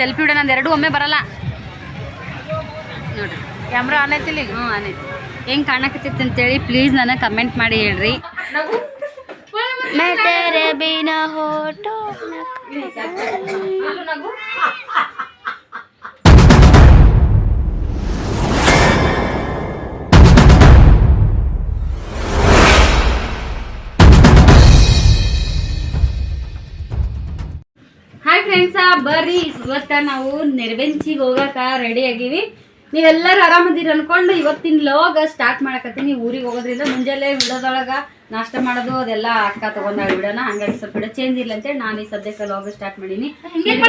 Selfie video ನಂದು ಎರಡು ಒಮ್ಮೆ ಬರಲ್ಲ. ನೋಡ್ರಿ. ಕ್ಯಾಮ್ರಾ ಆನ್ ಐತಿಲ್ಲ ಈಗ ಹ್ಞೂ ಐತಿ. ಹೆಂಗೆ ಕಾಣಕತ್ತೈತಿ ಅಂತೇಳಿ ಪ್ಲೀಸ್ ನನಗೆ ಕಮೆಂಟ್ ಮಾಡಿ ಹೇಳ್ರಿ. ಹಾಯ್ ಫ್ರೆಂಡ್ಸ ಬರ್ರಿ. ಇವತ್ತ ನಾವು ನೆರವೆಂಚಿಗೆ ಹೋಗಕ ರೆಡಿ ಆಗೀವಿ. ನೀವೆಲ್ಲರೂ ಆರಾಮದಿರ ಅನ್ಕೊಂಡು ಇವತ್ತಿನ ಲೋಗ ಸ್ಟಾರ್ಟ್ ಮಾಡಕತ್ತೀನಿ. ಊರಿಗೆ ಹೋಗೋದ್ರಿಂದ ಮುಂಜಾನೆ ವಿಡೋದೊಳಗ ನಾಷ್ಟ ಮಾಡೋದು ಅದೆಲ್ಲ ಅಕ್ಕ ತಗೊಂಡಾಗ ಬಿಡೋಣ. ಹಂಗಾಗಿ ಸ್ವಲ್ಪ ಬಿಡ ಚೇಂಜ್ ಇಲ್ಲ ಅಂತೇಳಿ ನಾನು ಈ ಸದ್ಯಕ್ಕೆ ಲೋಗ ಸ್ಟಾರ್ಟ್ ಮಾಡೀನಿ. ಹಿಂಗೇನ್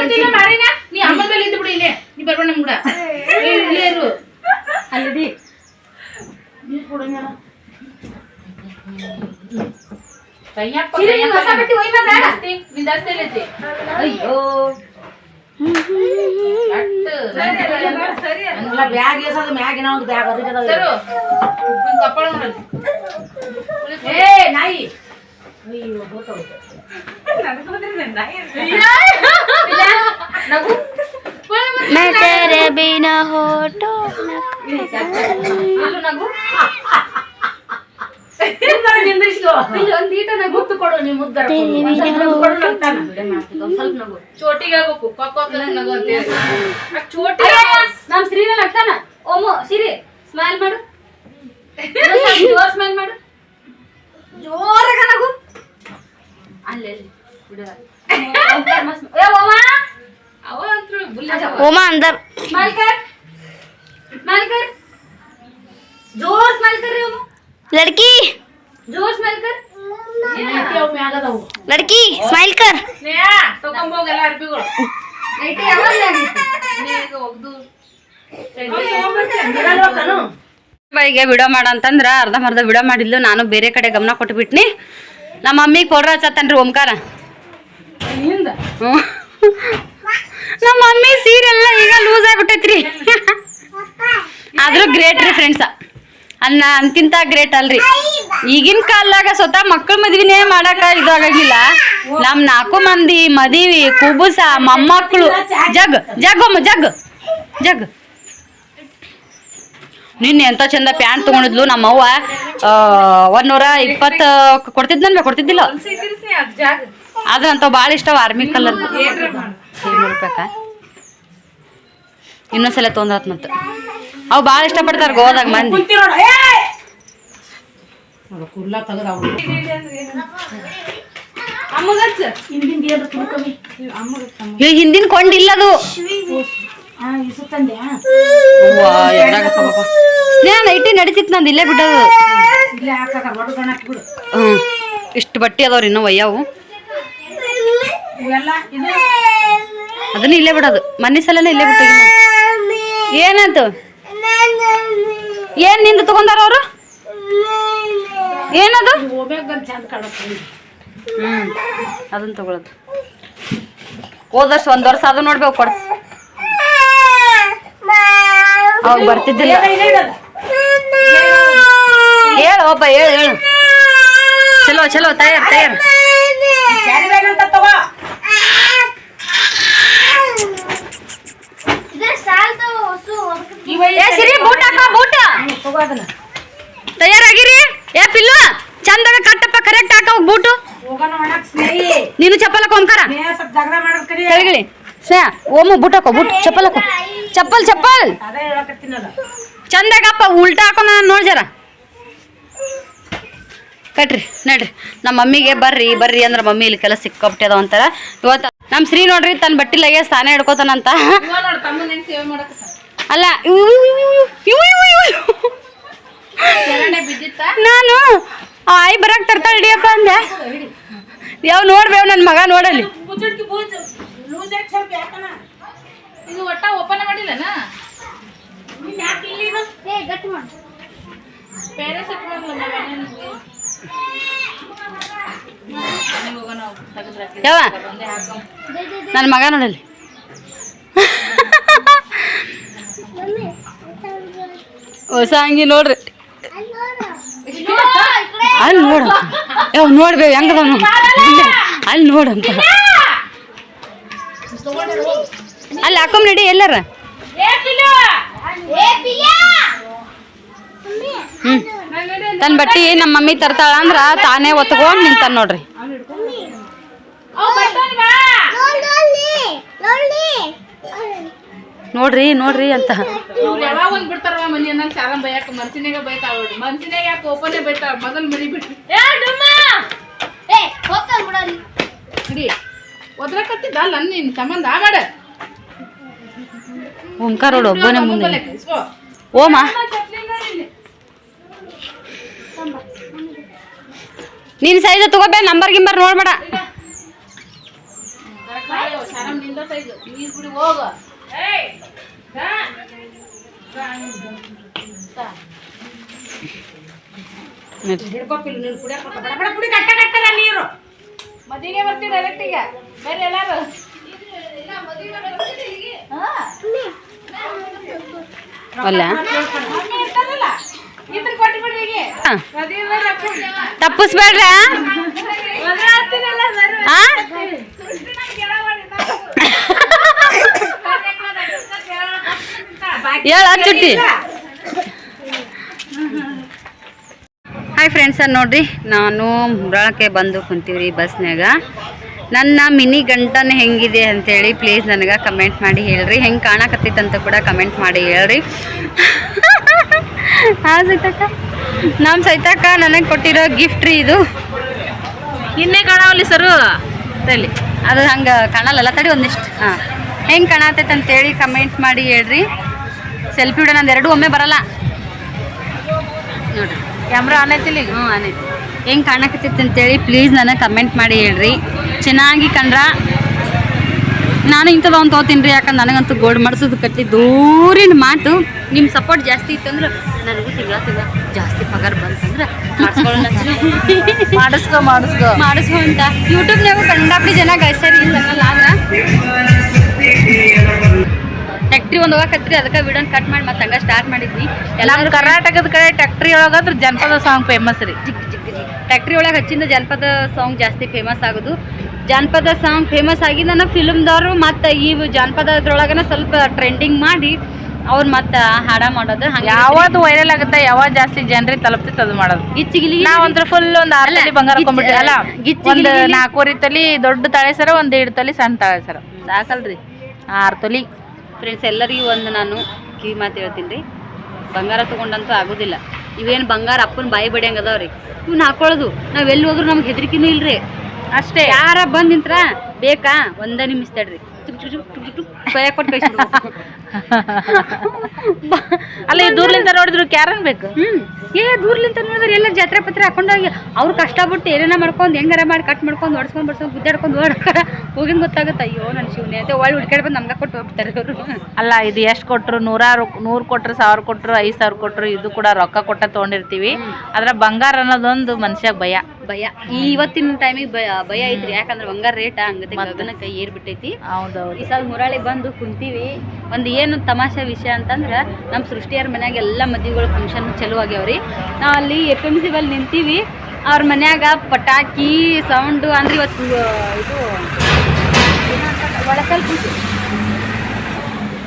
कहीं आप चिरे नहीं वसा पट्टी वही मैं बैठ। हस्ती बिंदास ले लेते। अयो। हम्म, हम्म, हम्म। मला बॅग येस आता मॅग येणार बॅग होते त्याला सर पण कपड म्हणत ए नाही अयो होतो मैं तेरे बिना होटो नगू। ನಿಂದ್ರಿಸ್ಕೋ. ಇಲ್ಲಿ ಒಂದ್ ಗುತ್ತು ಕೊಡು ನೀ ಮುದ್ದರ ಸ್ವಲ್ಪ ನಗು. ಚೋಟಿಗೆ ಆಗ್ಬೇಕು. ಓಮೋ ಸಿರಿ ಸ್ಮೈಲ್ ಮಾಡು. ಜೋರ್ ಸ್ಮೈಲ್ ಮಾಡು. ಜೋರಾಗ ನಗು. ಓಮಾ. ಅಂದರ್ ಸ್ಮೈಲ್ ಕರ್. ಸ್ಮೈಲ್ ಕರ್. ಜೋರ್ ಸ್ಮೈಲ್ ಕರ್ರಿ ಓಮೋ. लड़की। जोश मिलकर लड़की स्माइल कर। नेहा तो कम हो ಐಟಿ ನೀಗ ಒಗ್ದು ವಿಡಿಯೋ ಮಾಡಂತಂದ್ರ ಅರ್ಧಂಬರ್ಧ ವಿಡಿಯೋ ಮಾಡಿದ್ಲು. ನಾನು ಬೇರೆ ಕಡೆ ಗಮನ ಕೊಟ್ಬಿಟ್ನಿ. ನಮ್ಮ ಮಮ್ಮಿಗೆ ಪೌಡ್ರ್ ಹಚ್ಚತ್ತನ್ರಿ ಓಂಕಾರ. ನಮ್ಮ ಮಮ್ಮಿ ಸೀರೆಲ್ಲ ಈಗ ಲೂಸ್ ಆಗ್ಬಿಟ್ಟೈತ್ರಿ. ಆದ್ರೂ ಗ್ರೇಟ್ ರೀ ಫ್ರೆಂಡ್ಸ ಅನ್ನ ಅಂತಿಂತ ಗ್ರೇಟ್ ಅಲ್ರಿ. ಈಗಿನ ಕಾಲದಾಗ ಸ್ವತಃ ಮಕ್ಕಳ ಮದ್ವಿನೇ ಮಾಡಾಕ ಇದಾಗಂಗಿಲ್ಲ ನಮ್ ನಾಲ್ಕು ಮಂದಿ ಮದಿವಿ ಕುಬುಸ ಮೊಮ್ಮಕ್ಕಳು ಜಗ್ ಜಗ್ ಒಮ್ಮ ಜಗ್ ಜಗ್. ನಿನ್ನೆ ಎಂತ ಚಂದ ಪ್ಯಾಂಟ್ ತಗೊಂಡಿದ್ಲು ನಮ್ಮವ್ವ ಒಂದೂರ ಇಪ್ಪತ್ತ ನನ್ಗೆ ಕೊಡ್ತಿದ್ದಿಲ್ಲ? ಅಂತ ಭಾಳ ಇಷ್ಟ ಆರ್ಮಿ ಕಲರ್ ರೂಪಾಯ್ಕ ಇನ್ನೊಂದ್ಸಲ ತೊಂದ್ರತ್ ಮತ್ತೆ. ಅವು ಭಾಳ ಇಷ್ಟಪಡ್ತಾರೆ ಗೋದಾಗ ಮಂದಿ. ಏ ಹಿಂದಿನ ಕೊಂಡಿಲ್ಲದು. ಅದು ಇಟ್ಟಿ ನಡಿಸಿತ್ ನಂದು ಇಲ್ಲೇ ಬಿಡೋದು. ಹ್ಞೂ ಇಷ್ಟು ಬಟ್ಟೆ ಅದಾವ್ರಿ ಇನ್ನೂ ಒಯ್ಯಾವು. ಅದನ್ನ ಇಲ್ಲೇ ಬಿಡೋದು. ಮನೆ ಸಲನೇ ಇಲ್ಲೇ ಬಿಟ್ಟು ಏನಾಯ್ತು ಏನ್ ನಿಂದು ತಗೊಂಡಾರ ಅವರು? ಏನದು? ಹ್ಮ್. ಅದನ್ನ ತಗೊಳದು. ಹೋದ ವರ್ಷ ಒಂದ್ ವರ್ಷ ಅದು ನೋಡ್ಬೇಕು ಕೊಡ್ಸ ಅವಾಗ ಬರ್ತಿದ್ದಿಲ್ಲ. ಹೇಳು ಒಬ್ಬ ಹೇಳು ಹೇಳು. ಚಲೋ ಚಲೋ ಅಂತ ತಯಾರ್ ಕ್ಯಾರಿ ಬ್ಯಾಗ್ ಅಂತ ತಗೋ ಏ ಸಿರಿ ಬೂಟ್ ಹಾಕ ಬೂಟ. ಹ್ಮ್, ತಗೋ ತಯಾರಾಗಿರಿ. ಏ ಪಿಲ್ಲು ಚಂದಾಗ ಕಟ್ಟಪ್ಪ ಕರೆಕ್ಟ್ ಹಾಕ ಬೂಟು. ನೀನು ಚಪ್ಪಲ್ ಹಾಕೋ ಓಂಕಾರ. ಕೆಳಗಿಳಿ ಸ್ನೇಹ ಓಮು ಬೂಟ್ ಹಾಕೋ ಬೂಟ್ ಚಪ್ಪಲ್ ಹಾಕೋ. ಚಪ್ಪಲ್ ಚಪ್ಪಲ್. ಚಂದಾಗಪ್ಪ ಉಲ್ಟಾ ಹಾಕೋ ನಾನು ನೋಡಿ ಜರ. ಕಟ್ರಿ ನಡ್ರಿ. ನಮ್ಮ ಮಮ್ಮಿಗೆ ಬರ್ರಿ ಬರ್ರಿ ಅಂದ್ರೆ ಮಮ್ಮಿ ಇಲ್ಲಿ ಕೆಲಸ ಸಿಕ್ಕಾಬಿಟ್ಟೆ ಅದಾವ ಅಂತಾರ. ಇವತ್ತು ನಮ್ ಶ್ರೀ ನೋಡ್ರಿ ತನ್ ಬಟ್ಟಿ ಬಟ್ಟಿಲಾಗೆ ಸ್ನಾನ ಹಿಡ್ಕೋತಾನಂತ. ಅಲ್ಲ ನಾನು ಆಯ್ ಬರಕ್ ತರ್ತಾಳ ಹಿಡಿಯಪ್ಪ ಅಂದೆ. ಯಾವ ನೋಡ್ಬೇವ್ ನನ್ ಮಗ ನೋಡಲಿ. ಮಾಡಿಲ್ಲ ಯಾವ? ನನ್ನ ಮಗ ನೋಡಲಿ ಹೊಸ ಅಂಗಿ ನೋಡ್ರಿ. ಅಲ್ಲಿ ನೋಡು. ಯಾವ ನೋಡ್ಬೇಕು ಹೆಂಗದ ಅಲ್ಲಿ ನೋಡಂತ ಅಲ್ಲಿ ಹಾಕೊಂಡ್ ನಡಿ ಎಲ್ಲಾರ? ಹ್ಮ್. ತನ್ನ ಬಟ್ಟಿ ನಮ್ಮ ಮಮ್ಮಿ ತರ್ತಾಳ ಅಂದ್ರ ತಾನೇ ಒತ್ಕೊಂಡ್ ನಿಂತಾನ ನೋಡ್ರಿ. ನೋಡ್ರಿ ನೋಡ್ರಿ ಅಂತ. ಓಂಕಾರ ಒಬ್ಬನೇ ಮುಂದೆ. ಓಮ ನೀನ್ ಸೈಜ್ ತಗೋಬೇ ನಂಬರ್ ಗಿಂಬರ್ ನೋಡ್ಬೇಡ ನೀರ್ ಮದಿಗೆ ಬರ್ತೀವಿ ಡೈರೆಕ್ಟ್ ಈಗ ಬೇರೆ ಎಲ್ಲಾರು ಅಲ್ಲ? ತಪ್ಪಿಸ್ಬೇಡ್ರ? ಹೇಳ ಚುಟ್ಟಿ. ಹಾಯ್ ಫ್ರೆಂಡ್ಸ ನೋಡ್ರಿ ನಾನು ಮುರಾಳಕ್ಕೆ ಬಂದು ಕುಂತೀವ್ರಿ ಬಸ್ನಾಗ ನನ್ನ ಮಿನಿ ಗಂಟನ ಹೆಂಗಿದೆ ಅಂತೇಳಿ ಪ್ಲೀಸ್ ನನಗೆ ಕಮೆಂಟ್ ಮಾಡಿ ಹೇಳ್ರಿ. ಹೆಂಗೆ ಕಾಣಕತ್ತೈತೆ ಅಂತ ಕೂಡ ಕಮೆಂಟ್ ಮಾಡಿ ಹೇಳ್ರಿ. ಹಾಂ ಸೈತಕ್ಕ. ನಮ್ಮ ಸೈತಕ್ಕ ನನಗೆ ಕೊಟ್ಟಿರೋ ಗಿಫ್ಟ್ ರೀ ಇದು. ಇನ್ನೇ ಕಾಣವಲ್ಲಿ ಸರು? ತಲಿ ಅದು ಹಂಗೆ ಕಾಣಲ್ಲ ತಡಿ ಒಂದಿಷ್ಟು. ಹಾಂ. ಹೆಂಗೆ ಕಾಣತೈತೆ ಅಂತೇಳಿ ಕಮೆಂಟ್ ಮಾಡಿ ಹೇಳ್ರಿ. ಸೆಲ್ಫಿ ವಿಡಿಯೋ ನಂದು ಎರಡು ಒಮ್ಮೆ ಬರಲ್ಲ. ನೋಡ್ರಿ. ಕ್ಯಾಮ್ರಾ ಆನ್ ಐತಿಲ್ಲ ಹ್ಞೂ ಆನ್ ಐತಿ ಹೆಂಗೆ ಕಾಣಕತ್ತೈತೆ ಅಂತೇಳಿ ಪ್ಲೀಸ್ ನನಗೆ ಕಮೆಂಟ್ ಮಾಡಿ ಹೇಳ್ರಿ. ಚೆನ್ನಾಗಿ ಕಂಡ್ರ? ನಾನು ಇಂಥದ್ದು ಒಂದು ತೊಗೋತೀನಿ ರೀ ಯಾಕಂದ್ರೆ ನನಗಂತೂ ಗೋಲ್ಡ್ ಮಾಡಿಸೋದು ಕಟ್ಟಿ ದೂರಿನ ಮಾತು. ನಿಮ್ಮ ಸಪೋರ್ಟ್ ಜಾಸ್ತಿ ಇತ್ತಂದ್ರೆ ನನಗೂ ತಿಂಗಳ ತಿಂಗಳ ಜಾಸ್ತಿ ಪಗಾರ ಬಂತಂದ್ರೆ ಮಾಡಿಸ್ಕೊಳ್ಳೋಣ ಮಾಡಿಸ್ಕೊ ಮಾಡಿಸ್ಕೊ. ಮಾಡಿಸ್ಕೊ ಅಂತ. ಯೂಟ್ಯೂಬ್ನಾಗೂ ಕಂಡಾಪಡಿ ಜನ ಗಳಿಸ್ಯಾರಿ ಇಲ್ಲ ಅನ್ನಲ್ಲ ಆದ್ರೆ? ಟ್ಯಾಕ್ಟ್ರಿ ಒಂದು ಹೋಗಕತ್ರಿ ಅದಕ್ಕೆ ವಿಡಿಯೋನ ಕಟ್ ಮಾಡಿ ಮತ್ತೆ ಹಂಗ ಸ್ಟಾರ್ಟ್ ಮಾಡಿದ್ವಿ. ಎಲ್ಲರೂ ಕರ್ನಾಟಕದ ಕಡೆ ಟ್ಯಾಕ್ಟ್ರಿ ಒಳಗಾದ್ರೆ ಜನಪದ ಸಾಂಗ್ ಫೇಮಸ್ ರೀ. ಟ್ಯಾಕ್ಟ್ರಿ ಒಳಗೆ ಹಚ್ಚಿಂದ ಜಾನಪದ ಸಾಂಗ್ ಜಾಸ್ತಿ ಫೇಮಸ್ ಆಗೋದು. ಜಾನಪದ ಸಾಂಗ್ ಫೇಮಸ್ ಆಗಿ ನನ್ನ ಫಿಲ್ಮ್ದವರು ಮತ್ತು ಈ ಜಾನಪದದ್ರೊಳಗನ ಸ್ವಲ್ಪ ಟ್ರೆಂಡಿಂಗ್ ಮಾಡಿ ಅವ್ರು ಮತ್ತ ಹಾಡ ಮಾಡೋದು ಯಾವ್ದು ವೈರಲ್ ಆಗುತ್ತೆ ಯಾವಾಗ ಜಾಸ್ತಿ ಜನರಿಗೆ ತಲುಪ್ತಿತ್ತು ಅದು ಮಾಡೋದು ಗಿಚ್ಚಿಗಿಲಿ ನಾವ್ ಒಂದ್ರ ಫುಲ್ ಒಂದ್ ಆರ್ ತಲಿ ಬಂಗಾರ ಗಿಚ್ಚ ಒಂದ್. ನಾಲ್ಕೂವರೆ ತಲಿ ದೊಡ್ಡ ತಾಳೆ ಸರ ಒಂದ್ ಎರಡು ತಲಿ ಸಣ್ಣ ತಾಳೆ ಸರ ಸಾಕಲ್ರಿ ಆರ್ ತೊಲಿ ಫ್ರೆಂಡ್ಸ್ ಎಲ್ಲರಿಗೂ ಒಂದು ನಾನು ಕಿವಿ ಮಾತು ಹೇಳ್ತೀನಿ ರೀ ಬಂಗಾರ ತಗೊಂಡಂತೂ ಆಗೋದಿಲ್ಲ ಇವೇನು ಬಂಗಾರ ಅಪ್ಪನ ಬಾಯಿ ಬಡಿಯಂಗೆ ಅದಾವ್ರಿ ಇವ್ನ ಹಾಕೊಳ್ಳೋದು ನಾವ್ ಎಲ್ಲಿ ಹೋದ್ರು ನಮ್ಗೆ ಹೆದರಿಕೆನೂ ಇಲ್ರಿ ಅಷ್ಟೇ ಯಾರ ಬಂದ್ ನಿಂತ್ರ ಬೇಕಾ ಒಂದೇ ನಿಮಿಷ ತಡ್ರಿ ಕೊಟ್ಟು ಅಲ್ಲ ಈ ದೂರ್ಲಿಂದ ನೋಡಿದ್ರು ಕ್ಯಾರನ್ ಬೇಕು? ಹ್ಮ್. ಏ ದೂರ್ಲಿಂತ ನೋಡಿದ್ರೆ ಎಲ್ಲ ಜಾತ್ರೆ ಪತ್ರ ಹಾಕೊಂಡೋಗಿ ಅವ್ರು ಕಷ್ಟಪಟ್ಟು ಏನೇನ ಮಾಡ್ಕೊಂಡು ಹೆಂಗಾರ ಮಾಡಿ ಕಟ್ ಮಾಡ್ಕೊಂಡು ಹೊಡ್ಸ್ಕೊಂಡು ಬಡ್ಸ್ಕೊಂಡು ಗುದ್ದಾಡ್ಕೊಂಡು ಓಡಾಡ್ತಾರ ಹೋಗಿನ ಗೊತ್ತಾಗುತ್ತೆ. ಅಯ್ಯೋ ನನ್ನ ಶಿವನೇ ಅಂತ ಒಳ್ಳೆ ಹುಡ್ಕಾಡ್ ಬಂದು ನಮ್ಗೆ ಕೊಟ್ಟು ಹೋಗ್ತಾರೆ ಅವರು ಅಲ್ಲ ಇದು ಎಷ್ಟು ಕೊಟ್ರು? ನೂರಾರು ನೂರು ಕೊಟ್ರು ಸಾವಿರ ಕೊಟ್ರು ಐದು ಸಾವಿರ ಕೊಟ್ರು ಇದು ಕೂಡ ರೊಕ್ಕ ಕೊಟ್ಟ ತೊಗೊಂಡಿರ್ತೀವಿ. ಆದ್ರೆ ಬಂಗಾರ ಅನ್ನೋದೊಂದು ಮನುಷ್ಯಾಗ ಭಯ. ಭಯ. ಈ ಇವತ್ತಿನ ಟೈಮಿಗೆ ಭಯ ಭಯ ಐತ್ರಿ. ಯಾಕಂದ್ರೆ ಬಂಗಾರ ರೇಟ್ ಹಂಗತೆ ಕೈ ಏರ್ ಬಿಟ್ಟೈತಿ ಹೌದೌದು. ಈ ಸಲ ಮುರಾಳಿ ಬಂದು ಕುಂತೀವಿ. ಒಂದು ಏನು ತಮಾಷೆ ವಿಷಯ ಅಂತಂದ್ರೆ ನಮ್ಮ ಸೃಷ್ಟಿಯರ ಮನ್ಯಾಗ ಎಲ್ಲ ಮದುವೆಗಳು ಫಂಕ್ಷನ್ ಚಲೋ ಆಗ್ಯಾವ್ರಿ. ನಾವು ಅಲ್ಲಿ ಎಫ್ ಎಂ ಸಿ ಬಲ್ಲಿ ನಿಂತೀವಿ. ಅವ್ರ ಮನ್ಯಾಗ ಪಟಾಕಿ ಸೌಂಡು ಅಂದ್ರೆ ಇವತ್ತು ಇದು? ಒಳಕಲ್ ಪೂಜೆ.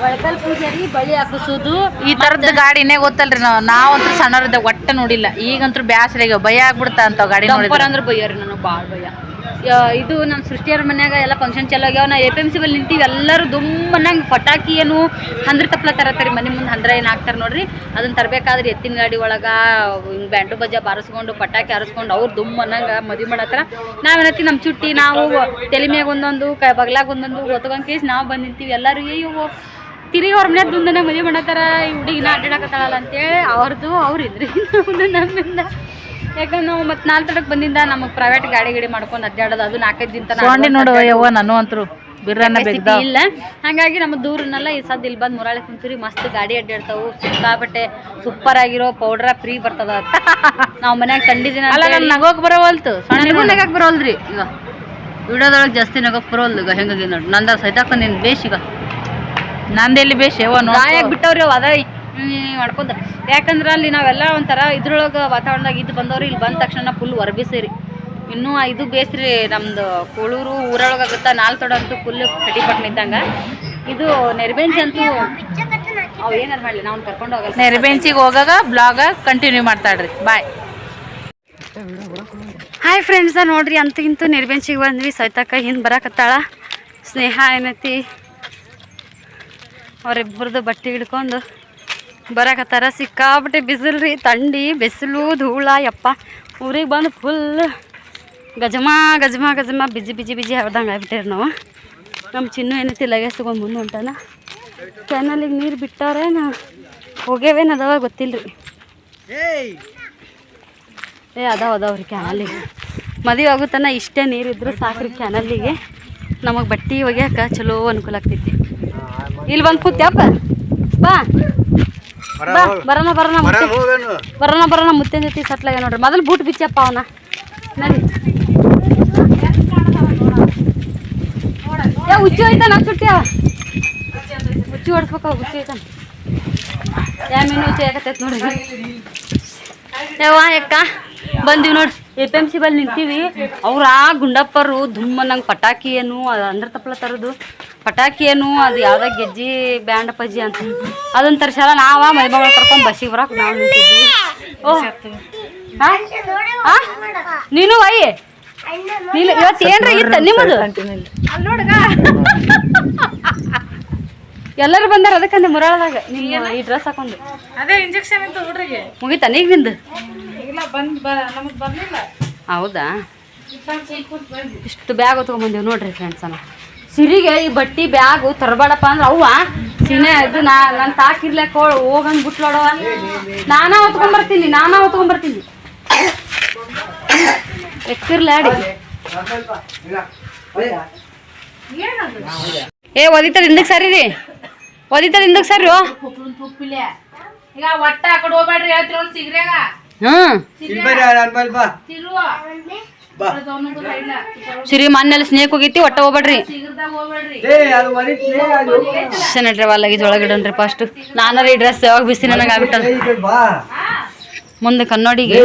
ಒಳಕಲ್ ಪೂಜೆ ರೀ ಬಳಿ ಹಾಕಿಸೋದು. ಈ ತರದ ಗಾಡಿನೇ ಗೊತ್ತಲ್ರಿ ನಾವು. ನಾವಂತೂ ಸಣ್ಣವ್ರದ ಒಟ್ಟ ನೋಡಿಲ್ಲ. ಈಗಂತೂ ಬ್ಯಾಸ್ರಿಗೆ ಭಯ ಆಗ್ಬಿಡ್ತಾ ಅಂತ ಗಾಡಿ ಅಂದ್ರೆ ನೋಡಿದ್ರೆ. ಅಂದ್ರೆ ಬೈಯಾರಿ ನನಗೆ ಭಾಳ ಭಯ. ಇದು ನಮ್ಮ ಸೃಷ್ಟಿಯವ್ರ ಮನ್ಯಾಗ ಎಲ್ಲ ಫಂಕ್ಷನ್ ಆಗ್ಯಾವ. ನಾ ಎಫ್ ಎಂ ಸಿ ನಿಂತೀವಿ. ಎಲ್ಲರೂ ದುಮ್ಮನ್ನಂಗೆ ಪಟಾಕಿ ಏನು ಹಂದ್ರ ತಪ್ಲ ತರತ್ತಾರೆ. ಮನೆ ಮುಂದೆ ಹಂದ್ರ ಏನು ಹಾಕ್ತಾರೆ ನೋಡ್ರಿ. ಅದನ್ನು ತರಬೇಕಾದ್ರೆ ಎತ್ತಿನ ಗಾಡಿ ಒಳಗೆ, ಹಿಂಗೆ ಬ್ಯಾಂಡು ಬಜ್ಜ ಬಾರಿಸ್ಕೊಂಡು, ಪಟಾಕಿ ಆರಿಸ್ಕೊಂಡು ಅವ್ರು ದುಮ್ಮನ್ನಂಗೆ ಮದುವೆ ಮಾಡತ್ತಾರ. ನಾವೇನತ್ತಿ ನಮ್ಮ ಚುಟ್ಟಿ, ನಾವು ತಲೆ ಮ್ಯಾಗ ಒಂದೊಂದು, ಕ ಬಗ್ಲಾಗ ಒಂದೊಂದು ಒತ್ಕೊಂಡ್ ಕೇಸ್ ನಾವು ಬಂದು ನಿಂತೀವಿ. ಎಲ್ಲರೂ ಅಯ್ಯೋ ತಿರಿ ಅವ್ರ ಮನ್ಯಾಗ ದುಂದನೆ ಮದುವೆ ಮಾಡತ್ತಾರ. ಈ ಹುಡುಗಿನ ಅಡ್ಡಾಡಕತ್ತಾಳಲ್ಲ ಅಂತೇಳಿ ಅವ್ರದ್ದು ಅವ್ರಿದ್ರಿ ಇದ್ರಿ ನಮ್ಮಿಂದ ಯಾಕಂದ್ರೆ ನಾವು ಮತ್ತೆ ನಾಲ್ಕು ತಡಕ್ ಬಂದಿಂದ ನಮಗೆ ಪ್ರೈವೇಟ್ ಗಾಡಿ ಗಿಡಿ ಮಾಡ್ಕೊಂಡು ಅಡ್ಡಾಡೋದು ಅದು ನಾಲ್ಕೈದು ದಿನ ತಗೊಂಡು ನೋಡುವ ನೋಡು ಯವ್ವ ನಾನು ಅಂತರು ಬಿರ್ರನ್ನ ಇಲ್ಲ. ಹಾಗಾಗಿ ನಮ್ಮ ದೂರನ್ನೆಲ್ಲ ಈ ಸದ್ ಇಲ್ಲಿ ಬಂದು ಮುರಾಳಿ ಕುಂತೀರಿ ಮಸ್ತ್ ಗಾಡಿ ಅಡ್ಡಾಡ್ತಾವು ಸಿಕ್ಕಾಪಟ್ಟೆ ಸೂಪರ್ ಆಗಿರೋ ಪೌಡ್ರ ಫ್ರೀ ಬರ್ತದ ಅಂತ. ನಾವು ಮನ್ಯಾಗ ತಂಡಿದಿನ ಅಲ್ಲ ನನ್ ನಗೋಕ್ ಬರೋವಲ್ತು. ನನಗೂ ಬರೋಲ್ರಿ ಈಗ ವಿಡಿಯೋದೊಳಗೆ ಜಾಸ್ತಿ ನಗೋಕ್ ಬರೋಲ್ ಈಗ ಹೆಂಗಾಗಿ ನೋಡಿ. ನಂದ ಸೈತಾಕ ನಿನ್ ಬೇಷ್ ಈಗ. ನಂದೆಲ್ಲಿ ಬೇಷ್? ಯವ್ವ ಗಾಯಾಗ ನೋಡ್ ಬಿಟ್ಟವ್ರಿ ಅವ ಅದ ಮಾಡ್ಕೊಂತ ಯಾಕಂದ್ರೆ ಅಲ್ಲಿ ನಾವೆಲ್ಲ ಒಂಥರ ಇದ್ರೊಳಗೆ ವಾತಾವರಣದಾಗ ಇದು ಬಂದವ್ರಿ ಇಲ್ಲಿ ಬಂದ ತಕ್ಷಣ ಫುಲ್ ಹೊರಬಿಸಿರಿ ಇನ್ನೂ ಇದು ಬೇಸ್ರಿ ನಮ್ದು ಕೋಳೂರು ಊರೊಳಗೆ ಆಗುತ್ತಾ ನಾಲ್ಕು ತೊಡ ಅಂತೂ ಫುಲ್ ಕಟಿಪಟ್ಟು ನಿಂತಂಗ ಇದು ನೆರಬೆಂಚ್ ಅಂತೂ ಅವ್ ಏನಾರು ಮಾಡಲಿ ನಾವು ಕರ್ಕೊಂಡು ಹೋಗಲ್ಲ. ನೆರಬೆಂಚಿಗೆ ಹೋಗಾಗ ಬ್ಲಾಗ ಕಂಟಿನ್ಯೂ ಮಾಡ್ತಾಳ್ರಿ. ಬಾಯ್ ಹಾಯ್ ಫ್ರೆಂಡ್ಸ ನೋಡ್ರಿ ಅಂತ ಇಂತೂ ನಿರ್ಬೆಂಚಿಗೆ ಬಂದ್ವಿ. ಸೈತಕ್ಕ ಹಿಂದೆ ಬರಾಕತ್ತಾಳ. ಸ್ನೇಹ ಏನೈತಿ? ಅವರಿಬ್ಬರದು ಬಟ್ಟೆ ಹಿಡ್ಕೊಂಡು. ಬರಾಕತ್ತಾರ? ಸಿಕ್ಕಾಬಿಟ್ಟೆ ಬಿಸಿಲು ರೀ ತಂಡಿ ಬಿಸಿಲು ಧೂಳ ಯಪ್ಪ. ಊರಿಗೆ ಬಂದು ಫುಲ್ ಗಜಮ ಗಜಮ ಗಜಮ ಬಿಜಿ ಬಿಜಿ ಬಿಜಿ ಹಡ್ದಂಗೆ ಆಗ್ಬಿಟ್ಟಿರಿ ನಾವು. ನಮ್ಮ ಚಿನ್ನು ಏನೈತಿ ಲಗೇಜ್ ತೊಗೊಂಡು ಮುಂದೆ ಹೊಂಟಾನ. ಕ್ಯಾನಲಿಗೆ ನೀರು ಬಿಟ್ಟವ್ರೆ ನಾ ಹೋಗ್ಯವೇನು ಅದಾವ ಗೊತ್ತಿಲ್ಲ ರೀ ಏ ಅದಾವ ಅದಾವ ರೀ ಕ್ಯಾನಲಿಗೆ ಮದುವೆ ಆಗುತ್ತಾನ ಇಷ್ಟೇ ನೀರಿದ್ರು ಸಾಕ್ರಿ ಕ್ಯಾನಲ್ಲಿಗೆ ನಮಗೆ ಬಟ್ಟೆ ಒಗ್ಯಾಕ ಚಲೋ ಅನುಕೂಲ ಆಗ್ತೈತಿ. ಇಲ್ಲಿ ಬಂದು ಕೂತ್ಯಪ್ಪ. ಬಾ. ಬರೋಣ ಬರೋಣ ಬರೋಣ ಬರೋಣ ಮುತ್ತಿನ ಜೊತೆ ಸಟ್ಲಾಗ ನೋಡ್ರಿ? ಮೊದಲು ಬೂಟ್ ಬಿಚ್ಚಪ್ಪ ಅವನ. ನಡಿ ಏ ಹುಚ್ಚು ಹೋಯ್ತಾನ ಚುಟ್ಟಿ ಹುಚ್ಚು ಹೊಡ್ಸ್ಬೇಕ ಹುಚ್ಚು ಹೋಯ್ತಾನ ಯಾ ಮೀನು ಹುಚ್ಚು ಯಾಕತ್ತೈತೆ ನೋಡ್ರಿ? ಯವ್ವ ಅಕ್ಕ. ಬಂದೀವಿ ನೋಡಿ ಎ ಪಿ ಎಂ ಸಿ ಬಲ್ಲಿ ನಿಂತೀವಿ. ಅವ್ರ ಆ ಗುಂಡಪ್ಪರು ಧುಮ್ಮ ನಂಗೆ ಪಟಾಕಿ ಏನು ಅಂದ್ರ ತಪ್ಪಲ ತರೋದು. ಪಟಾಕಿ ಏನು ಅದು ಯಾವ್ದೋ ಗೆಜ್ಜಿ ಬ್ಯಾಂಡ್ ಪಜ್ಜಿ ಅಂತ ಅದನ್ನ ತರ್ಸಲ್ಲ ನಾವ ಮೈಮಗಳು ಕರ್ಕೊಂಡು ಬಸ್ಸಿಗೆ ಬರಕ್ ನಾವು ನಿಂತಿದ್ವಿ. ಓ? ನೀನು ಅಯ್ಯ ನೀನು ಇವತ್ತು ಏನ್ರ ಇತ್ತ ನಿಮ್ಮದು? ಎಲ್ಲರೂ ಬಂದಾರ ಅದಕ್ಕಂದ್ರೆ ಮುರಾಳದಾಗ. ನಿಮ್ಮ ಈ ಡ್ರೆಸ್ ಹಾಕೊಂಡು. ಅದೇ ಇಂಜೆಕ್ಷನ್ ಇತ್ತು ಮುಗಿತಾ ಈಗ ನಿಂದು? ಹೌದಾ? ಇಷ್ಟು ಬ್ಯಾಗ್ ತೊಗೊಂಬಂದೇವು ನೋಡ್ರಿ ಫ್ರೆಂಡ್ಸ್ ಅನ್ನ. ಸಿರಿಗೆ ಈ ಬಟ್ಟಿ ಬ್ಯಾಗು ತರಬೇಡಪ್ಪ ಅಂದ್ರೆ ಅವ್ವ ಸೀನೆ ಅದು ನಾ ನನ್ನ ತಾಕಿರ್ಲಕ್ಕ ಹೋಗಂಗ್ ಬಿಟ್ಲೋಡವ ನಾನಾ ಹೊತ್ಕೊಂಬರ್ತೀನಿ ನಾನಾ ಹೊತ್ಕೊಂಬರ್ತೀನಿ. ಎಕ್ಕಿರ್ಲಾಡಿ ಏ ಒದಿತಾರ ಹಿಂದಕ್ಕೆ ಸರಿ ರೀ. ಒದಿತಾರ ಹಿಂದಕ್ಕೆ ಸರಿ ಈಗ ಒಟ್ಟ ಆ ಕಡೆ ಹೋಗ್ಬೇಡ್ರಿ ಹೇಳ್ತೀರ ತಿರುವ ಸಿರಿ ಮನೆಯಲ್ಲಿ ಸ್ನೇಕ್ ಹೋಗೈತಿ ಒಟ್ಟ ಹೋಗ್ಬೇಡ್ರಿ. ನಡ್ರಿ ಲಗೇಜ್ ಒಳಗಿಡನ್ರಿ ಫಸ್ಟ್ ನಾನಾರ ಈ ಡ್ರೆಸ್ ಯಾವಾಗ ಬಿಸಿ ನನಗೆ ಆಗ್ಬಿಟ್ಟದ ಮುಂದೆ ಕನ್ನಡಿಗೆ.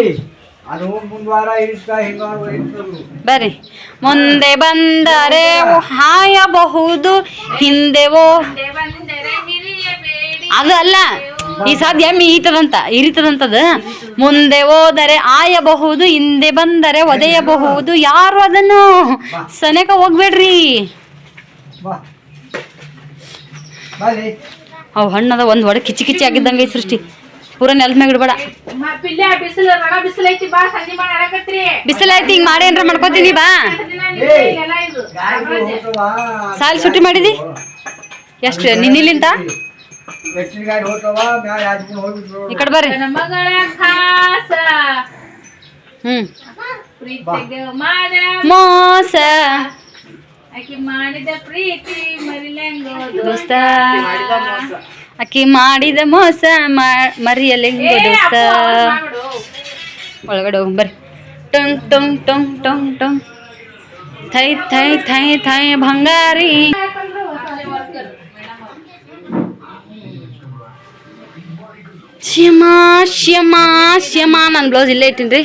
ಬರ್ರಿ. ಮುಂದೆ ಬಂದರೆ ಹಾಯಬಹುದು ಹಿಂದೆವೋ. ಓ ಅದು ಅಲ್ಲ. ಈ ಸಾಧ್ಯ ಎಮ್ಮಿ ಈತದಂತ ಇರಿತದಂತದ. ಮುಂದೆ ಹೋದರೆ ಆಯಬಹುದು ಹಿಂದೆ ಬಂದರೆ ಒದೆಯಬಹುದು. ಯಾರು ಅದನ್ನು ಸನೇಕ ಹೋಗ್ಬೇಡ್ರಿ. ಅವು ಹಣ್ಣದ ಒಂದ್ ಒಡೆ ಕಿಚ್ಚಿ ಕಿಚಿ ಆಗಿದ್ದಂಗೆ ಸೃಷ್ಟಿ. ಪೂರ ನೆಲದ ಮ್ಯಾಗ ಇಡ್ಬೇಡ. ಪಿಲ್ಲೆ ಬಿಸಿಲು ರಣ ಬಿಸಿಲು ಐತಿ ಹಿಂಗ್ ಮಾಡಿ ಏನ್ರ ಮಾಡ್ಕೋತೀನಿ ಬಾ. ಸಾಲ್ ಸುಟ್ಟಿ ಮಾಡಿದಿ? ಎಷ್ಟು ನಿನ್ನಿಲಿಂತ ಎತ್ತಿನ ಗಾಡಿ ಹೋಗ್ತವ ಮ್ಯಾಲ ಯಾಜ್ಕೊಂಡು ಹೋಗ್ಬಿಟ್ರು ಈ ಕಡೆ ಬರ್ರಿ ನನ್ನ ಮಗಳ ಖಾಸ ಹ್ಮ್ ಪ್ರೀತಿಗೆ ಮಾಡ ಮೋಸ ಆಕಿ ಮಾಡಿದ ಪ್ರೀತಿ ಮರಿಲೆಂಗೋ ದೋಸ್ತ ಅಕ್ಕಿ ಮಾಡಿದ ಮೋಸ ಮಾ- ಮರಿಯಲೆಂಗು ದೋಸ್ತ ಒಳಗಡೆ ಹೋಗ್ ಬರ್ರಿ ಟೊಂಗ್ ಟೊಂಗ್ ಟೊಂಗ್ ಟೊಂಗ್ ಟೊಂಗ್ ಥೈ ಥೈ ಥೈ ಥೈ ಭಂಗಾರಿ ಶ್ಯಮ ಶ್ಯಮ ಶ್ಯಮ ನನ್ನ ಬ್ಲೌಸ್ ಇಲ್ಲೇ ಇಟ್ಟಿನ್ರಿ.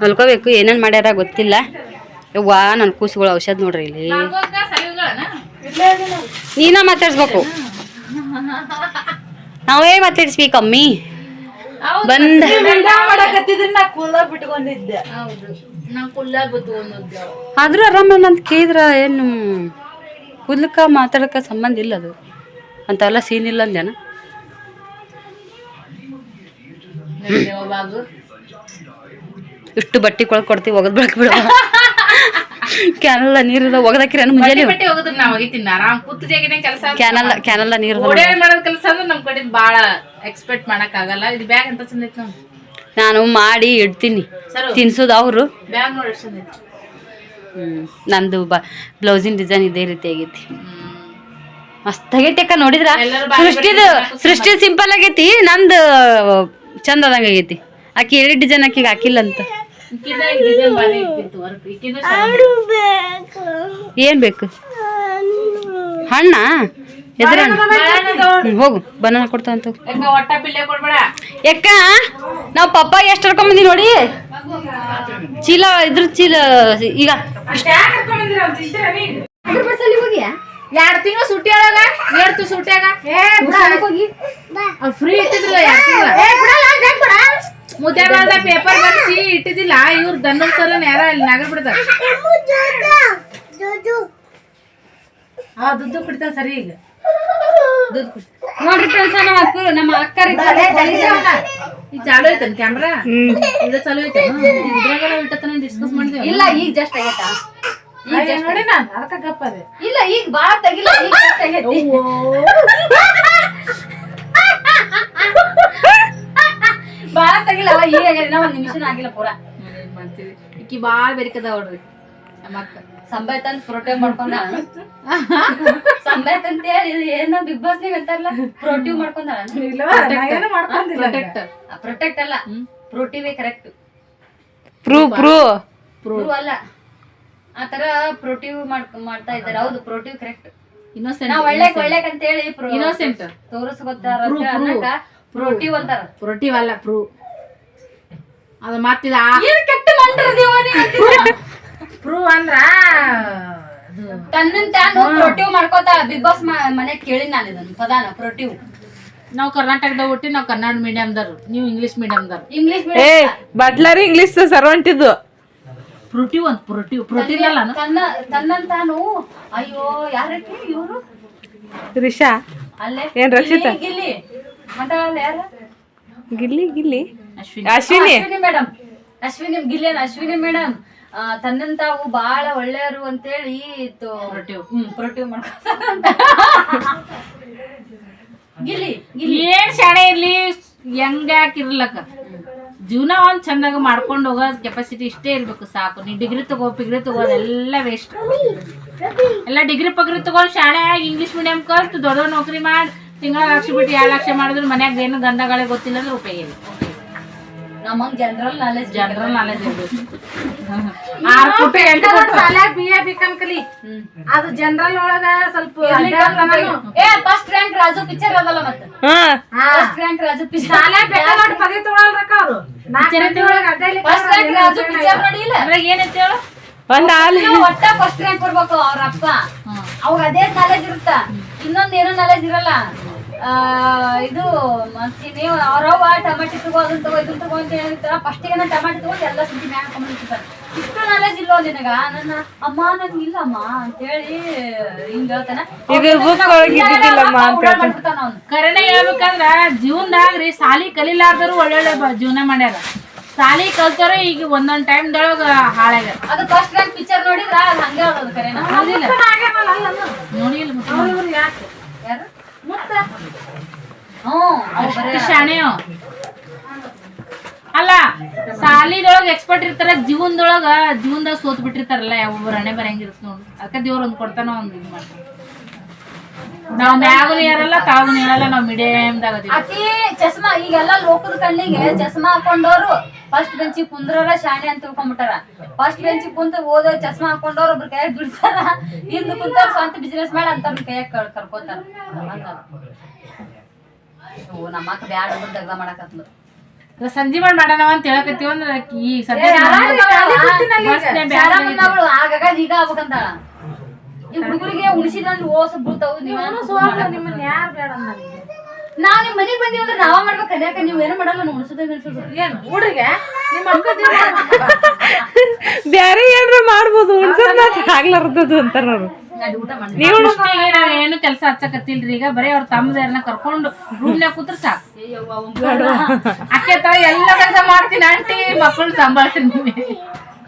ಹೊಲ್ಕೋಬೇಕು ಏನೇನು ಮಾಡ್ಯಾರ ಗೊತ್ತಿಲ್ಲ. ಯವ್ವಾ ನನ್ನ ಕೂಸುಗಳು ಔಷಧ ನೋಡ್ರಿ ಇಲ್ಲಿ. ನೀನ ಮಾತಾಡ್ಸ್ಬೇಕು. ನಾವೇ ಮಾತಾಡ್ಸ್ವಿ ಕಮ್ಮಿ. ಬಂದ ಹೌದು. ನಾ ಕುಲ್ಲ ಬತ್ತು ಆದ್ರೂ ಆರಾಮಲ್ಲ ಅಂತ ಕೇಳಿದ್ರ ಏನು ಕುದ್ಲಕ್ಕ ಮಾತಾಡಕ ಸಂಬಂಧ ಇಲ್ಲ ಅದು. ಅಂತೆಲ್ಲ ಸೀನ್ ಇಲ್ಲ ಅಂದ್ಯಾನ. ಇಷ್ಟು ಬಟ್ಟಿ ಕೊಳಕ್ ಕೊಡ್ತೀವಿ ಒಗದ್ ಬೆಳಕ್ ಬಿಡ. ಕ್ಯಾನಲ್ಲ ನೀರು ಒಗದಕ್ಕಿರ ಮುಂಜಾನೆ ಬಟ್ಟೆ ಹೋಗುದ್ರ ನಾವ್ ಒಗಿತೀನಿ ಆರಾಮ್ ಕೂತು ಜಾಗಿನ ಕೆಲಸ ಕ್ಯಾನಲ್ಲ ಕ್ಯಾನಲ್ಲ ನೀರು ಓಡೇ ಮಾಡೋದ್ ಕೆಲಸ ಅಂದ್ರೆ ನಮ್ ಕಡೆ ಬಾಳ ಎಕ್ಸ್ಪೆಕ್ಟ್ ಮಾಡಕ್ ಆಗಲ್ಲ ಇದು ಬ್ಯಾಗ್ ಅಂತ ಚಂದ ಐತಿ ನಾನು ಮಾಡಿ ಇಡ್ತೀನಿ. ತಿನ್ಸೋದು ಅವರು. ಬ್ಯಾಗ್ ನೋಡಿ ಚಂದ ಐತಿ ಹ್ಮ್ ನಂದು ಬ ಬ್ಲೌಸಿನ ಡಿಸೈನ್ ಇದೇ ರೀತಿ ಆಗೈತಿ. ಮಸ್ತ್ ಆಗೈತಿ ಅಕ್ಕ ನೋಡಿದ್ರ? ಸೃಷ್ಟಿದು ಸೃಷ್ಟಿ ಸಿಂಪಲ್ ಆಗೈತಿ ನಂದು ಚಂದ ಆದಂಗ ಆಗೈತಿ. ಆಕಿ ಎರಡು ಡಿಸೈನ್ ಆಕಿಗೆ ಹಾಕಿಲ್ಲ ಅಂತ ಏನು ಬೇಕು? ಹಣ್ಣ? ಎದ್ರ ಹೋಗು. ಬನಾನ ಕೊಡ್ತಾ ಅಂತ ಯಾಕ ನಾವು ಪಪ್ಪ ಎಷ್ಟು ಹರ್ಕೊಂಬಂದಿ ನೋಡಿ? ಚೀಲ ಇದ್ರ ಚೀಲ ಈಗ? ಎರಡ್ ತಿಂಗಳು ಸುಟ್ಟಿ ಒಳಗ ಎರಡು ಸುಟ್ಯಾಗ. ಹೋಗಿ. ಫ್ರೀ ಇಟ್ಟಿದ್ರಲ್ಲ ಎರಡ್ ತಿಂಗಳ. ಮುದ್ಯಾಗದ ಪೇಪರ್ ಬರ್ಸಿ ಇಟ್ಟಿದ್ದಿಲ್ಲ ಇವ್ರ ದನ್ನದ ಸರ ಯಾರ ಇಲ್ಲಿ ನಗರ್ ಬಿಡ್ತಾರ. ಆ ದುಡ್ಡು ಕುಡಿತಾನ ಸರಿ ಈಗ. ನೋಡ್ರಿ ಫ್ರೆಂಡ್ಸ್ ನಮ್ಮ ಅಕ್ಕ ನಮ್ಮ ಅಕ್ಕರ ಈಗ ಚಾಲು ಐತನ್ ಕ್ಯಾಮ್ರಾ ಇದು ಚಾಲು ಐತೇನು? ಇದ್ರಾಗೆಲ್ಲ ಇಟ್ಟತನ ಡಿಸ್ಕಸ್ ಮಾಡಿದ್ವಿ ಇಲ್ಲ ಈಗ ಜಸ್ಟ್ ಆಗೈತಾ? ನೋಡಿ ನಾನು. ಅದಕ್ಕೆ ಗಪ್ಪದೆ ಇಲ್ಲ ಈಗ ಬಾಳ ತೆಗಿಲ್ಲ ಈಗ ಆಗೈತಿ. ಬಾಳ ತೆಗಿಲ್ಲ ಅವ ಈಗ ಆಗೈತಿ ನಾ ಒಂದ್ ನಿಮಿಷನ ಆಗಿಲ್ಲ ಪೂರ. ಏನ್ ಮಾಡ್ತೀವಿ. ಇಕ್ಕಿ ಬಾಳ ಬೆರಿಕದ ನೋಡ್ರಿ ನಮ್ಮ ಅಕ್ಕ. ಸಂಬಾಯ್ತ ಅಂತ ಪ್ರೊಟೆಕ್ಟ್ ಮಾಡ್ಕೊಂಡ. ಸಂಬಾಯ್ತ ಅಂತ ಹೇಳಿ ಇದು ಏನೋ ಬಿಗ್ ಬಾಸ್ ನಾಗ ಅಂತಾರಲ್ಲ ಪ್ರೊಟಿವ್ ಮಾಡ್ಕೊಂಡಾಳ. ಪ್ರೊಟೆಕ್ಟ್ ಪ್ರೊಟೆಕ್ಟ್ ಅಲ್ಲ. ಪ್ರೋಟಿವೇ ಕರೆಕ್ಟ್ ಪ್ರೂ ಪ್ರೂ ಪ್ರೂ ಅಲ್ಲ. ಆತರ ಪ್ರೋಟಿವ್ ಮಾಡ್ತಾ ಇದ್ದಾರೆ. ಹೌದು ಪ್ರೋಟಿವ್ ಕರೆಕ್ಟ್ ಇನ್ನೋಸೆಂಟ್ ನಾವ್ ಒಳ್ಳೆ ಒಳ್ಳೆಕ್ ಅಂತ ಹೇಳಿ Innocent. ತೋರಿಸ್ಕೊತಾರ Proof, ಪ್ರೋಟಿವ್ ಅಂತಾರ. ಪ್ರೊಟಿವ್ ಅಲ್ಲ ಪ್ರೂ ಅದು ಮತ್ತಿದ ಏನ್ ಕೆಟ್ಟ ಮಂಡ್ರದೀವ ಪ್ರೂ ಅಂದ್ರ ಅದು ತನ್ನನ್ ತಾನು ಪ್ರೋಟಿವ್ ಮಾಡ್ಕೋತ ಬಿಗ್ ಬಾಸ್ ಮನೆ ಕೇಳಿ ನಾನು ಇದನ್ನು ಪದಾನ ಪ್ರೋಟಿವ್ ನಾವು ಕರ್ನಾಟಕದಾಗ ಹುಟ್ಟಿ ನಾವು ಕನ್ನಡ ಮೀಡಿಯಮ್ದವ್ರು ನೀವು ಇಂಗ್ಲಿಷ್ ಮೀಡಿಯಮ್ದವ್ರು ಇಂಗ್ಲಿಷ್ ಏ ಬಟ್ಲರ್ ಇಂಗ್ಲಿಷ್ ಸರ್ವಂಟಿದ್ದು. ಪ್ರೋಟಿವ್ ಅಂತ ಪ್ರೋಟಿವ್ ಪ್ರೋಟೀನ್ ಅಲ್ಲ ತನ್ನ ತನ್ನನ್ ತಾನು ಅಯ್ಯೋ ಯಾರಕ್ಕೆ ಇವರು? ರಿಷಾ ಅಲ್ಲೇ ಏನ್ ರಕ್ಷಿತಾ? ಗಿಲ್ಲಿ, ಗಿಲ್ಲಿ ಗಿಲ್ಲಿ ಗಿಲ್ಲಿ. ಅಶ್ವಿನಿ. ಅಶ್ವಿನಿ. ಅಶ್ವಿನಿ ಮೇಡಮ್ ಅಶ್ವಿನಿ ಗಿಲ್ಲಿ ಅಶ್ವಿನಿ ಮೇಡಮ್ ತನ್ನನ್ ತಾವು ಬಹಳ ಒಳ್ಳೆಯವರು ಅಂತೇಳಿ ಪ್ರೊಟಿವ್. ಗಿಲ್ಲಿ ಗಿಲ್ಲಿ. ಏನ್ ಶಾಣೆ ಇರ್ಲಿ ಹೆಂಗ ಇರ್ಲಕ್ಕ? ಜೀವನ ಒಂದ್ ಚಂದಾಗ ಮಾಡ್ಕೊಂಡು ಹೋಗೋ ಕೆಪಾಸಿಟಿ ಇಷ್ಟೇ ಇರ್ಬೇಕು ಸಾಕು. ನೀ ಡಿಗ್ರಿ ತಗೋ ಪಿಗ್ರಿ ತಗೋ ಎಲ್ಲ ವೇಸ್ಟ್ ಎಲ್ಲ ಡಿಗ್ರಿ ಪಗ್ರಿ ತಗೊಂಡ್ ಶಾಣೆ ಆಗಿ ಇಂಗ್ಲಿಷ್ ಮೀಡಿಯಂ ಕಲ್ತು ದೊಡ್ಡ ನೌಕರಿ ಮಾಡಿ ತಿಂಗಳ ಲಕ್ಷ ಬಿಟ್ಟು ಎರಡು ಲಕ್ಷ ಮಾಡಿದ್ರೆ ಮನ್ಯಾಗ ಏನು ಗಂಧಗಳೇ ಗೊತ್ತಿಲ್ಲ ಅಂದ್ರೆ ಉಪಯೋಗ ಇಲ್ಲ. ನಮಗ್ ಜನರಲ್ ನಾಲೆಜ್ ಜನರಲ್ ನಾಲೆಜ್ ಇರ್ಬೇಕು ಆರು ಪುಟ ಎಂಟು ಪುಟ ಶಾಲ್ಯಾಗ ಬಿ ಎ ಬಿಕಾಮ್ ಕಲಿ. ಅದು ಜನರಲ್ ಒಳಗ ಸ್ವಲ್ಪ ಅಡ್ಡಾಡ್ತಾನನು. ಏ ಫಸ್ಟ್ ರ್ಯಾಂಕ್ ರಾಜು ಪಿಕ್ಚರ್ ಅದಲ್ಲ ಮತ್ತೆ. ಫಸ್ಟ್ ರ್ಯಾಂಕ್ ರಾಜು ಪಿಕ್ಚರ್ ಶಾಲ್ಯಾಗ ಬೇಕಾ ನೋಡಿ ಪದವಿ ತಗೊಳಲ್ರಕ್ಕ ಅವ್ರು. ನಾಲ್ಕು ಮಂದಿ ಒಳಗ ಅಡ್ಡಾಡ್ಲಿಕ್ಕೆ ಫಸ್ಟ್ ರ್ಯಾಂಕ್ ರಾಜು ಪಿಕ್ಚರ್ ನೋಡಿಲ್ಲ. ಅದ್ರಾಗ ಏನೈತಿ ಹೇಳು ಒಂದ್ ಹಾಲು ಒಟ್ಟ ಫಸ್ಟ್ ರ್ಯಾಂಕ್ ಕೊಡ್ಬೇಕು ಅವ್ರ ಅಪ್ಪ. ಅವಾಗ ಅದೇ ನಾಲೆಜ್ ಇರುತ್ತ? ಇನ್ನೊಂದ್ ಏನೋ ನಾಲೆಜ್ ಇರಲ್ಲ. ಇದು ಮತ್ತಿನ್ನೇವ್ ಅವ್ರವ್ವ ಟಮಾಟಿ ತಗೋ ಅದನ್ನ ತಗೋ ಇದನ್ನ ತಗೋ ಅಂತ ಹೇಳ್ತಾರ ಫಸ್ಟಿಗೆ ನಾನು ಟಮಾಟಿ ತಗೊಂಡು ಎಲ್ಲ ಸುದ್ದಿ ಮ್ಯಾಗ ಹಾಕೊಂಡ್ಬಿಟ್ಟಿರ್ತಾರ ಇಷ್ಟು ನಾಲೆಜ್ ಇಲ್ಲೋ ನಿನಗ? ನನ್ನ ಅಮ್ಮ ನನ್ಗೆ ಇಲ್ಲಮ್ಮ ಅಂತೇಳಿ ಹಿಂಗ ಹೇಳ್ತಾನ. ಇದು book ಒಳಗ್ ಇದ್ದಿದ್ದಿಲ್ಲಮ್ಮ ಅಂತ ಹೇಳ್ತಾನೆ. ಅವ್ನು. ಕರೆನ ಹೇಳ್ಬೇಕಂದ್ರ ಜೀವನದಾಗ್ರಿ ಸಾಲಿ ಕಲಿಲಾರ್ದರು ಒಳ್ಳೊಳ್ಳೆ ಜೀವನ ಮಾಡ್ಯಾರ. ಸಾಲಿ ಕಲ್ತಾರ ಈಗ ಒಂದೊಂದ್ ಟೈಮ್ದೊಳಗ ಹಾಳಾಗ್ಯಾರ. ಅದು ಫಸ್ಟ್ ರ್ಯಾಂಕ್ ಪಿಕ್ಚರ್ ನೋಡಿದ್ರ ಅದು ಹಂಗೆ ಅದು ಕರೆನ ಹೌದಿಲ್ಲ ಆಗ್ಯಾನಲ್ಲ ಅಲ್ಲನು. ನೋಡಿಲ್ಲ ಮುತ್ತು. ಅವ್ರು ಯಾಕೆ ಯಾರು ಮುತ್ತ ಹ್ಮ್ ಅವ್ ಬರೇ ಎಷ್ಟು ಶಾಣೆಯೋ. ಅಲ್ಲ ಸಾಲಿದೊಳಗ ಎಕ್ಸ್ಪರ್ಟ್ ಇರ್ತಾರ ಜೀವನದೊಳಗ ಜೀವನದಾಗ ಸೋತ್ ಬಿಟ್ಟಿರ್ತಾರಲ್ಲ ಒಬ್ಬರು ಹಣೆ ಬರಂಗಿರುತ್ತೆ ನೋಡಿ. ಅದಕ್ಕೆ ದೇವ್ರ ಒಂದ್ ಕೊಡ್ತಾನ ಒಂದ್ ಇದು ಮಾಡ್ತಾರ ನಾವ್ ಮ್ಯಾಗನು ಹೇರಲ್ಲ ತಾವು ಹೇಳಲ್ಲ ನಾವ್ ಅದೀವಿ. ಅತಿ ಚಸ್ಮಾ ಈಗೆಲ್ಲ ಲೋಕದ ಕಣ್ಣಿಗೆ ಚಸ್ಮಾ ಹಾಕೊಂಡವ್ರು ಫಸ್ಟ್ ಬೆಂಚಿ ಕುಂದ್ರ ಶಾಣೆ ಅಂತ ತಿಳ್ಕೊಂಡ್ಬಿಟ್ಟಾರ ಫಸ್ಟ್ ಬೆಂಚಿ ಕುಂತ ಓದೋ ಚಸ್ಮಾ ಹಾಕೊಂಡವ್ರು ಒಬ್ರು ಕೈಯಾಗ ಬಿಡ್ತಾರ. ಹಿಂದ್ ಕುಂತ ಸ್ವಂತ ಬಿಸ್ನೆಸ್ ಮಾಡ ಅಂತ ಕೈಯಾಗ ಕರ್ಕೋತಾರ. ನಮ್ಮ ಅಕ್ಕ ಬ್ಯಾಡ ಬಿಟ್ಟು ದಗ್ದ ಮಾಡಕತ್ಲು. ಸಂಜೆ ಮಾಡಿ ಮಾಡೋಣ ಅಂತ ಹೇಳಕತ್ತೀವಿ ಅಂದ್ರೆ ಈ ಸದ್ಯ ಆಗಾಗ ಈಗ ಆಗ್ಬೇಕಂತಾಳ. ಈ ಹುಡುಗರಿಗೆ ಉಳಿಸಿದಂದ್ರೆ ಓಸ ಬೀಳ್ತಾವು ನಿಮ್ಮನ್ನ ಯಾರು ಬೇಡ? ನಾವ್ ನಿಮ್ ಮನೆಗ್ ಬಂದಿವಿ ಅಂದ್ರೆ ನಾವ ಮಾಡ್ಬೇಕು ಕಲಿಯಾಕ ನೀವ್ ಏನು ಮಾಡಲ್ಲ ನಾವು ಉಳಿಸೋದೇ ಏನು ಹುಡುಗ ನಿಮ್ಮ ಬ್ಯಾರೆ ಏನ್ರ ಮಾಡ್ಬೋದು ಮಾತ್ರ ಆಗ್ಲಾರ್ದದು ಅಂತಾರ ಅವ್ರು ನೀವು ಏನು ಕೆಲಸ ಹಚ್ಚಕತ್ತಿಲ್ರಿ? ಈಗ ಬರೀ ಅವ್ರ ತಮ್ಮದಾರನ್ನ ಕರ್ಕೊಂಡು ರೂಮ್ನ್ಯಾಗ ಕೂತ್ರ ಸಾಕು. ಅಕ್ಕೆ ತಾವ ಎಲ್ಲ ಕೆಲಸ ಮಾಡ್ತೀನಿ ಆಂಟಿ ಮಕ್ಕಳು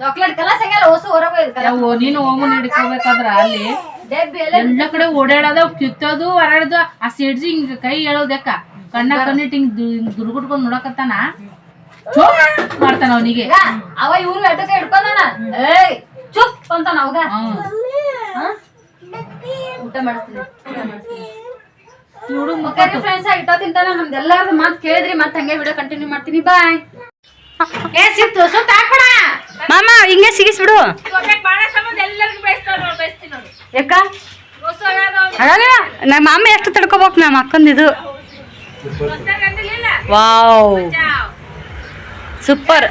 ಚಾಕ್ಲೇಟ್ ಕಲಾಸ್ ಹೊಸ ಯವ್ವ, ನೀನು ಹೋಮನ್ ಹಿಡ್ಕೋಬೇಕಾದ್ರ ಅಲ್ಲಿ ಎಲ್ಲ ಕಡೆ ಓಡಾಡೋದು ಕಿತ್ತೋದು ಹೊರಾಡೋದು ಆ ಸಿಡ್ಜಿ ಹಿಂಗ ಕೈ ಹೇಳೋದಕ್ಕ ಕಣ್ಣ ಕಣ್ಣಿಟ್ಟು ಹಿಂಗ್ ದುರ್ಗುಟ್ಕೊಂಡ್ ನೋಡಕತ್ತಾನ? ಚುಪ್ ಮಾಡ್ತಾನ ಅವನಿಗೆ. ಅವ ಇವ್ರು ಎಟ್ಟಕ ಹಿಡ್ಕೊಂಡಾನ? ಏಯ್ ಚುಪ್ ಅಂತಾನ ಅವಾಗ? ಊಟ ಮಾಡಿಸ್ತೀನಿ. ಊಟ ಮಾಡಿಸ್ತೀನಿ. ಓಕೆ ಫ್ರೆಂಡ್ಸ್ ಇಟ್ಟ ತಿಂತಾನ ನಮ್ದೆಲ್ಲಾರ್ದು ಮಾತು ಕೇಳಿದ್ರಿ ಮತ್ತೆ ಹಂಗೆ ವಿಡಿಯೋ ಕಂಟಿನ್ಯೂ ಮಾಡ್ತೀನಿ. ಬಾಯ್ ಏ ಸಿಕ್ತು ಸುತ್ತ ಹಾಕ್ಬಿಡ. ಮಾಮ ಹಿಂಗೆ ಸಿಗಿಸ್ಬಿಡು. ಯಾಕ? ನಮ್ಮ ಮಾಮ ಎಷ್ಟು ತಡ್ಕೋಬೇಕು ನಮ್ಮ ಅಕ್ಕಂದಿದು ವಾವ್. ಸೂಪರ್.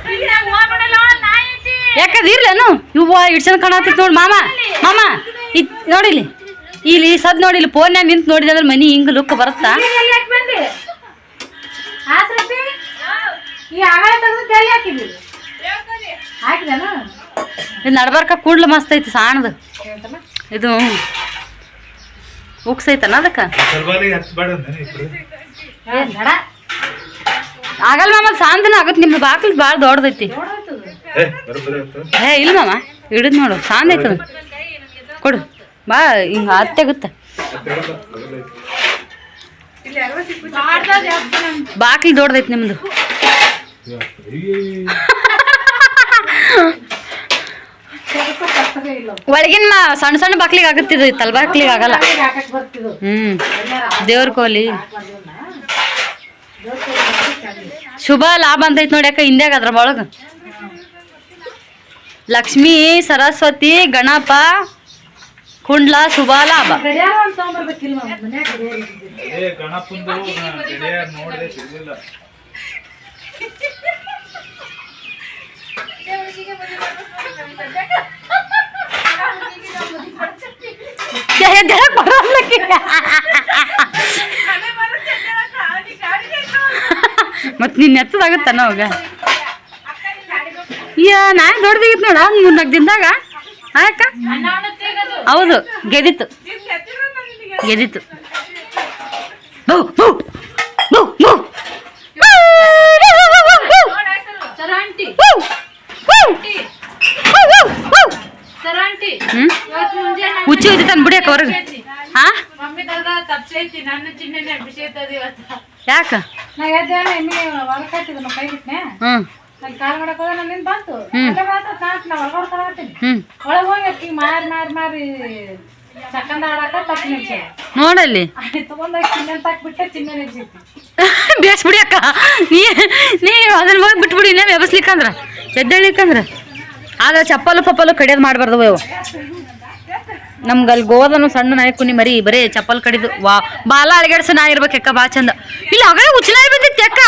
ಯಾಕಂದ್ರೆ ಇರ್ಲೇನು ಇವ್ವ ಇಡ್ಸನ್ ಕಾಣತ್ತಿತ್ತು ನೋಡಿ ಮಾಮ. ಮಾಮ ಇದ್ ನೋಡಿಲಿ ಇಲ್ಲಿ ಸದ್ ನೋಡಿ ಇಲ್ಲಿ ಫೋನ್ಯಾಗ ನಿಂತು ನೋಡಿದೆ ಅಂದ್ರೆ ಮನಿ ಹಿಂಗ್ ಲುಕ್ ಬರುತ್ತಾ? ಇದು ನಡ್ಬಾರ್ಕ ಕೂಡ್ಲು ಮಸ್ತ್ ಐತಿ ಸಾಣದು. ಇದು ಉಕ್ಸೈತನ ಅದಕ್ಕ? ಆಗಲ್ಲ ಮಾಮ ಸಾಂದನ ಆಗತ್ ನಿಮ್ದು ಬಾಕ್ಲ್ ಭಾಳ ದೊಡ್ಡದೈತಿ. ಹೇ ಇಲ್ಲ ಮಾಮ ಹಿಡಿದ್ ನೋಡು ಸಾಂದ್ ಐತದ ಕೊಡು. ಬಾ ಹಿಂಗ ಹತ್ತೆಗುತ್ತ ಬಾಕ್ಲಿ ದೊಡ್ಡದೈತಿ ನಿಮ್ದು. ಒಳಗಿನ ಸಣ್ಣ ಸಣ್ಣ ಬಾಕ್ಲಿಗೆ ಆಗುತ್ತಿದ್ದು ತಲ್ ಬಾಕ್ಲಿಗೆ ಆಗಲ್ಲ. ಹ್ಮ್. ದೇವ್ರ ಕೋಲಿ. ಶುಭ ಲಾಭ ಅಂತೈತಿ ನೋಡಿ ಯಾಕ ಹಿಂದೆ ಅದ್ರ ಒಳಗ. ಲಕ್ಷ್ಮೀ, ಸರಸ್ವತಿ, ಗಣಪ ಕುಂಡ್ಲ ಶುಭ ಲಾಭ. ಮತ್ ನಿನ್ ಎತ್ತದಾಗತ್ತ ಅವಾಗ? ಯಾ ನಾ ದೊಡ್ಡದಿತ್ತು ನೋಡ ಮೂರ್ನಾಲ್ಕು ದಿನದಾಗ. ಆಯಕ್ಕ ಹೌದು ಗೆದಿತ್ತು. ಗೆದಿತ್ತು. ಹುಚ್ಚು ಬೌ, ಬೌ, ಬೌ. ಸರ ಆಂಟಿ ಬೌ, ಬೌ. ಬೌ, ಬೌ, ಬೌ. ಸರ ಆಂಟಿ ಹ್ಮ್ ಇವತ್ತು ಮುಂಜಾನೆ ಹುಚ್ಚು ಇದ್ದಾನ ಬಿಡಿಯಕ್ಕ ಹೊರಗೆ ಹಾ ಮಮ್ಮಿ ಕರ್ದ ತಪ್ಸೈತಿ ನನ್ನ ಚಿನ್ನನೆ ಅಭಿಷೇಕ ಇವತ್ತು ಯಾಕ ನಾ ಎದ್ದೇಳ ಎಮ್ಮಿ ಹೊರಗೆ ಕಟ್ಟಿದ ನಾ ಕೈ ಬಿಟ್ನೆ ಹ್ಮ್ ಅಲ್ಲಿ ಕಾಲ್ ಮಾಡಕ್ ಹೋದ ನನ್ನಿಂದ ಬಂತು ಹ್ಮ್. ಅಲ್ಲೇ ಮಾತ್ರ ಕಾಣ್ ನಾ ಹೊರಗಡೆ ತಗೊಳ್ತೀನಿ ಹ್ಮ್ ಒಳಗೆ ಹೋಗಿ ಅಕ್ಕಿ ಮಾರಿ ಮಾರಿ ಮಾರಿ ಚಕ್ಕಂದ ಆಡಾಕ ತಪ್ಪು ನಿಲ್ಸ ನೋಡಲ್ಲಿ. ಬೇಸ್ಬಿಡಿ ಬೇಸ್ ಬಿಡಿ ಅಕ್ಕ. ನೀ ನೀ ಅದನ್ನ ಹೋಗಿ ಬಿಟ್ಬಿಡಿ ಇನ್ನೇ ವ್ಯವಸ್ಲಿಕ್ಕಂದ್ರ ಎದ್ದೇಳಿಕಂದ್ರ ಆದ್ರೆ ಚಪ್ಪಲು ಪಪ್ಪಲು ಕಡಿಯೋದು ಮಾಡಬಾರ್ದು ಅವು ನಮ್ಗೆ ಅಲ್ಲಿ ಗೋದನು ಸಣ್ಣ ನಾಯಿ ಕುನಿ ಮರಿ ಬರೀ ಚಪ್ಪಲ್ ಕಡಿದು ವಾ ಬಾಲ ಅಳಗಾಡ್ಸ ನಾಯಿ ಇರ್ಬೇಕು ಅಕ್ಕ ಬಾ ಚಂದ. ಇಲ್ಲ ಆಗಲೇ ಉಚ್ಚನಾಯಿ ಬಂದಿತ್ತು ಅಕ್ಕ?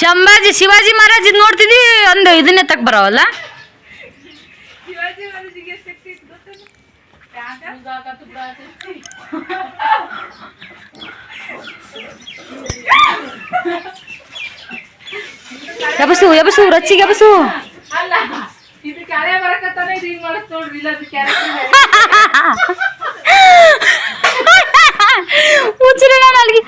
ಶಂಭಾಜಿ ಶಿವಾಜಿ ಮಹಾರಾಜ್ ನೋಡ್ತಿದ್ವಿ ಒಂದು ಇದನ್ನೇ ತಕ್ ಬರವಲ್ಲ? ಎಬಸು ಎಬಸು ರಚ್ಚಿಗೆ ಎಬಸು ಹುಚ್ಚರ ನಾಲ್ಗಿ